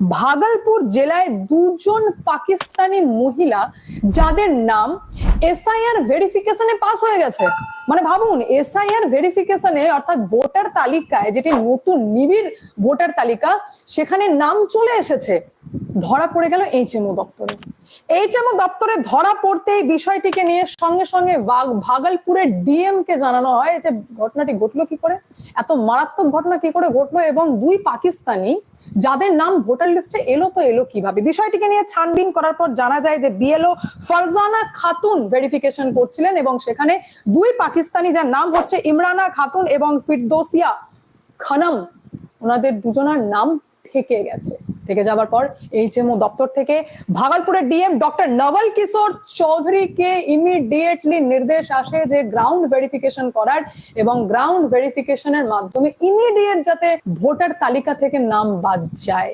ভাগলপুর জেলায় দুজন পাকিস্তানি মহিলা যাদের নাম এসআইআর ভেরিফিকেশনে পাস হয়ে গেছে। মানে ভাবুন এসআইআর ভেরিফিকেশনে অর্থাৎ ভোটার তালিকায় যেটি নতুন নিবিড় ভোটার তালিকা, সেখানে নাম চলে এসেছে। ধরা পড়ে গেল এইচএমও দপ্তরে। এইচএমও দপ্তরে ধরা পড়তে এই বিষয়টিকে নিয়ে সঙ্গে সঙ্গে ভাগলপুরের ডিএম কে জানানো হয় যে ঘটনাটি ঘটলো কি করে, এত মারাত্মক ঘটনা কি করে ঘটলো এবং দুই পাকিস্তানি যাদের নাম ভোটার লিস্টে এলো তো এলো কীভাবে? বিষয়টিকে নিয়ে ছানবিন করার পর জানা যায় যে বিএলও ফারজানা খাতুন ভেরিফিকেশন করছিলেন এবং সেখানে দুই পাকিস্তানি যার নাম হচ্ছে ইমরানা খাতুন এবং ফিরদোসিয়া খানম, ওনাদের দুজনার নাম থেকে গেছে। থেকে যাওয়ার পর এইচএমও দপ্তর থেকে ভাগলপুরের ডিএম ডক্টর নবল কিশোর চৌধুরীকে ইমিডিয়েটলি নির্দেশ আসে যে গ্রাউন্ড ভেরিফিকেশন করার এবং গ্রাউন্ড ভেরিফিকেশনের মাধ্যমে ইমিডিয়েট যাতে ভোটার তালিকা থেকে নাম বাদ যায়।